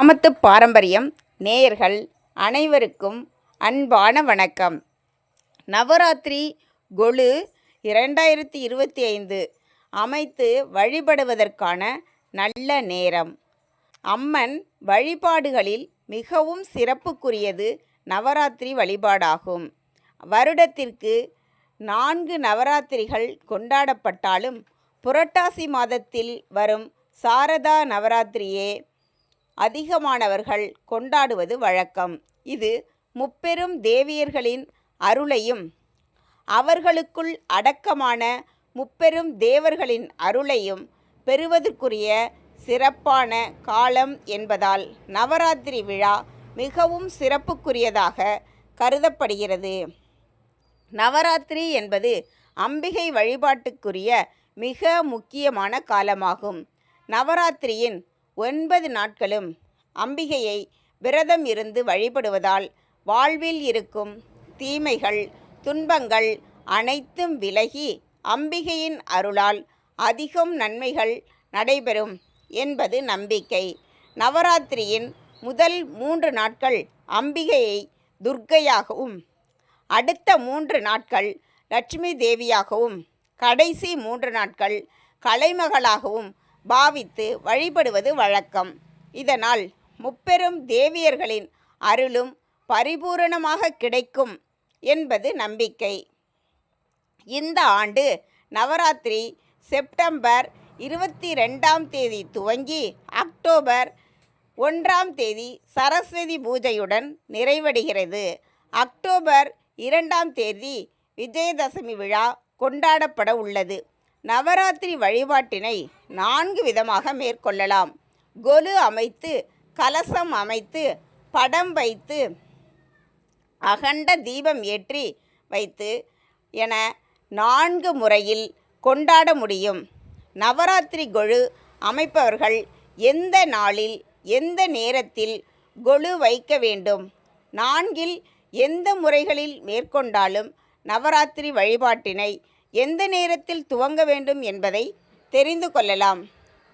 கிராமத்து பாரம்பரியம் நேயர்கள் அனைவருக்கும் அன்பான வணக்கம். நவராத்திரி கொலு இரண்டாயிரத்தி இருபத்தி ஐந்து அமைத்து வழிபடுவதற்கான நல்ல நேரம். அம்மன் வழிபாடுகளில் மிகவும் சிறப்புக்குரியது நவராத்திரி வழிபாடாகும். வருடத்திற்கு நான்கு நவராத்திரிகள் கொண்டாடப்பட்டாலும் புரட்டாசி மாதத்தில் வரும் சாரதா நவராத்திரியே அதிகமானவர்கள் கொண்டாடுவது வழக்கம். இது முப்பெரும் தேவியர்களின் அருளையும் அவர்களுக்குள் அடக்கமான முப்பெரும் தேவர்களின் அருளையும் பெறுவதற்குரிய சிறப்பான காலம் என்பதால் நவராத்திரி விழா மிகவும் சிறப்புக்குரியதாக கருதப்படுகிறது. நவராத்திரி என்பது அம்பிகை வழிபாட்டுக்குரிய மிக முக்கியமான காலமாகும். நவராத்திரியின் ஒன்பது நாட்களும் அம்பிகையை விரதம் இருந்து வழிபடுவதால் வாழ்வில் இருக்கும் தீமைகள் துன்பங்கள் அனைத்தும் விலகி அம்பிகையின் அருளால் அதிகம் நன்மைகள் நடைபெறும் என்பது நம்பிக்கை. நவராத்திரியின் முதல் மூன்று நாட்கள் அம்பிகையை துர்க்கையாகவும் அடுத்த மூன்று நாட்கள் லட்சுமி தேவியாகவும் கடைசி மூன்று நாட்கள் கலைமகளாகவும் பாவித்து வழிபடுவது வழக்கம். இதனால் முப்பெரும் தேவியர்களின் அருளும் பரிபூரணமாக கிடைக்கும் என்பது நம்பிக்கை. இந்த ஆண்டு நவராத்திரி செப்டம்பர் இருபத்தி ரெண்டாம் தேதி துவங்கி அக்டோபர் ஒன்றாம் தேதி சரஸ்வதி பூஜையுடன் நிறைவடைகிறது. அக்டோபர் இரண்டாம் தேதி விஜயதசமி விழா கொண்டாடப்பட உள்ளது. நவராத்திரி வழிபாட்டினை நான்கு விதமாக மேற்கொள்ளலாம். கொலு அமைத்து கலசம் அமைத்து படம் வைத்து அகண்ட தீபம் ஏற்றி வைத்து என நான்கு முறையில் கொண்டாட முடியும். நவராத்திரி கொழு அமைப்பவர்கள் எந்த நாளில் எந்த நேரத்தில் கொலு வைக்க வேண்டும்? நான்கில் எந்த முறைகளில் மேற்கொண்டாலும் நவராத்திரி வழிபாட்டினை எந்த நேரத்தில் துவங்க வேண்டும் என்பதை தெரிந்து கொள்ளலாம்.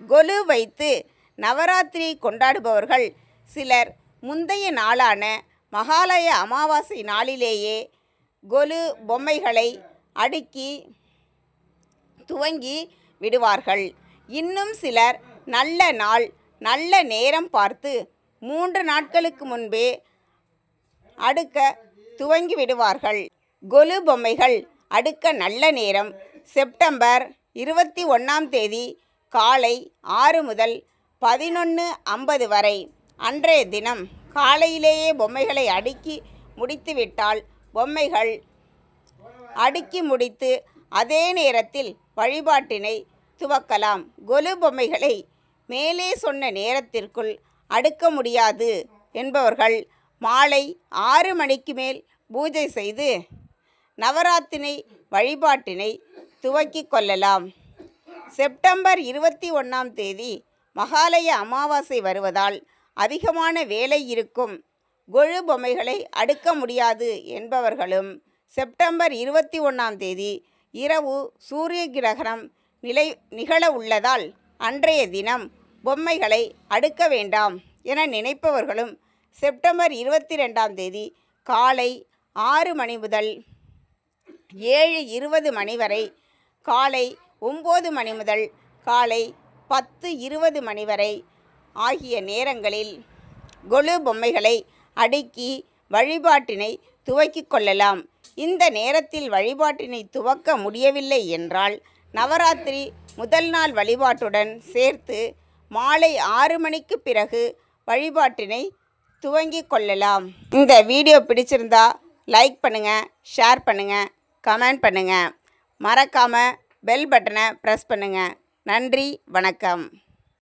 கொலு வைத்து நவராத்திரி கொண்டாடுபவர்கள் சிலர் முந்தைய நாளான மகாலய அமாவாசை நாளிலேயே கொலு பொம்மைகளை அடுக்கி துவங்கி விடுவார்கள். இன்னும் சிலர் நல்ல நாள் நல்ல நேரம் பார்த்து மூன்று நாட்களுக்கு முன்பே அடுக்க துவங்கி விடுவார்கள். கொலு பொம்மைகள் அடுக்க நல்ல நேரம் செப்டம்பர் இருபத்தி ஒன்றாம் தேதி காலை ஆறு முதல் பதினொன்று ஐம்பது வரை. அன்றைய தினம் காலையிலேயே பொம்மைகளை அடுக்கி முடித்துவிட்டால் பொம்மைகள் அடுக்கி முடித்து அதே நேரத்தில் வழிபாட்டினை துவக்கலாம். கொலு பொம்மைகளை மேலே சொன்ன நேரத்திற்குள் அடுக்க முடியாது என்பவர்கள் மாலை ஆறு மணிக்கு மேல் பூஜை செய்து நவராத்திரி வழிபாட்டினை துவக்கி கொள்ளலாம். செப்டம்பர் இருபத்தி ஒன்றாம் தேதி மகாலய அமாவாசை வருவதால் அதிகமான வேலை இருக்கும். கொழு பொம்மைகளை அடுக்க முடியாது என்பவர்களும் செப்டம்பர் இருபத்தி ஒன்றாம் தேதி இரவு சூரிய கிரகணம் நிலை நிகழ உள்ளதால் அன்றைய தினம் பொம்மைகளை அடுக்க வேண்டாம் என நினைப்பவர்களும் செப்டம்பர் இருபத்தி ரெண்டாம் தேதி காலை ஆறு மணி முதல் ஏழு இருபது மணி வரை காலை ஒம்பது மணி முதல் காலை பத்து இருபது மணி வரை ஆகிய நேரங்களில் கொலு பொம்மைகளை அடுக்கி வழிபாட்டினை துவக்கிக் கொள்ளலாம். இந்த நேரத்தில் வழிபாட்டினை துவக்க முடியவில்லை என்றால் நவராத்திரி முதல் நாள் வழிபாட்டுடன் சேர்த்து மாலை ஆறு மணிக்கு பிறகு வழிபாட்டினை துவங்கிக் கொள்ளலாம். இந்த வீடியோ பிடிச்சிருந்தா லைக் பண்ணுங்கள் ஷேர் பண்ணுங்கள் கமெண்ட் பண்ணுங்கள் மறக்காமல் பெல் பட்டனை ப்ரெஸ் பண்ணுங்கள் நன்றி வணக்கம்.